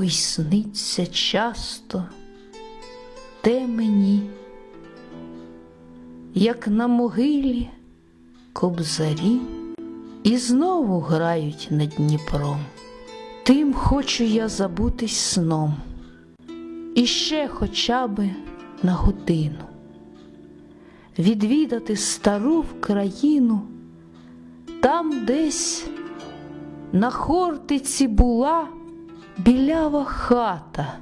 Ой, сниться часто. Те мені, як на могилі кобзарі, і знову грають над Дніпром. Тим хочу я забутись сном, і ще хоча би на годину. Відвідати стару країну, там десь на хортиці була білява хата,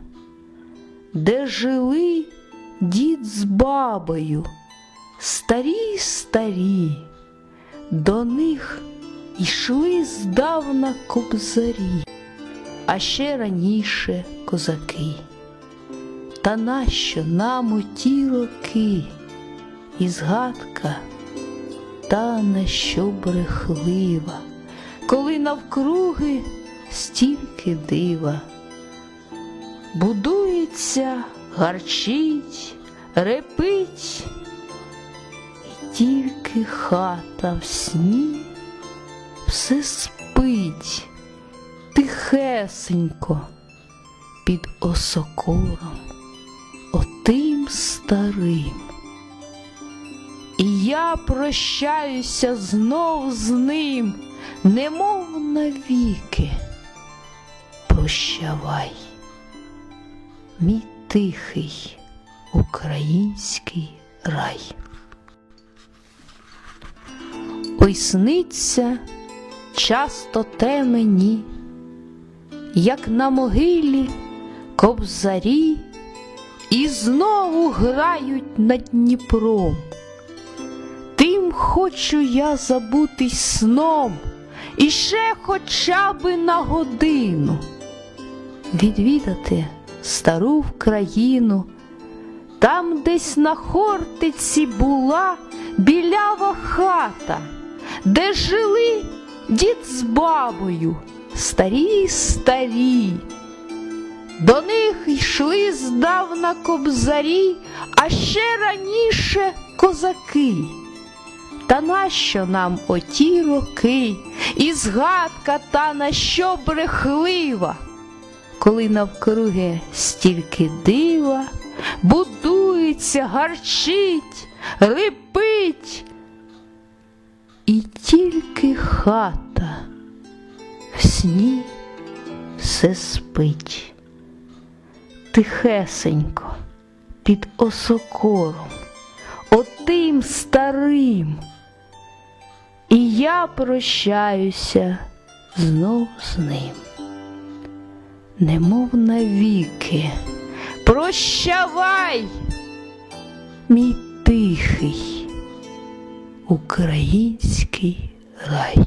де жили дід з бабою, старі старі, до них йшли здавна кобзарі, а ще раніше козаки. Та нащо нам оті роки, і згадка та на що брехлива, коли навкруги стільки дива. Будується, гарчить, репить, і тільки хата в сні все спить тихесенько під осокором, отим старим. І я прощаюся знов з ним, немов навіки. Прощавай, мій тихий український рай. Ой сниться часто те мені, як на могилі кобзарі, і знову грають над Дніпром. Тим хочу я забутись сном, і ще хоча би на годину відвідати стару країну, там десь на хортиці була білява хата, де жили дід з бабою, старі старі. До них йшли здавна кобзарі, а ще раніше козаки. Та нащо нам оті роки, і згадка та на що брехлива, коли навкруги стільки дива, будується, гарчить, рипить, і тільки хата в сні все спить, тихесенько під осокором, отим старим. І я прощаюся знов з ним, немов навіки. Прощавай, мій тихий український рай.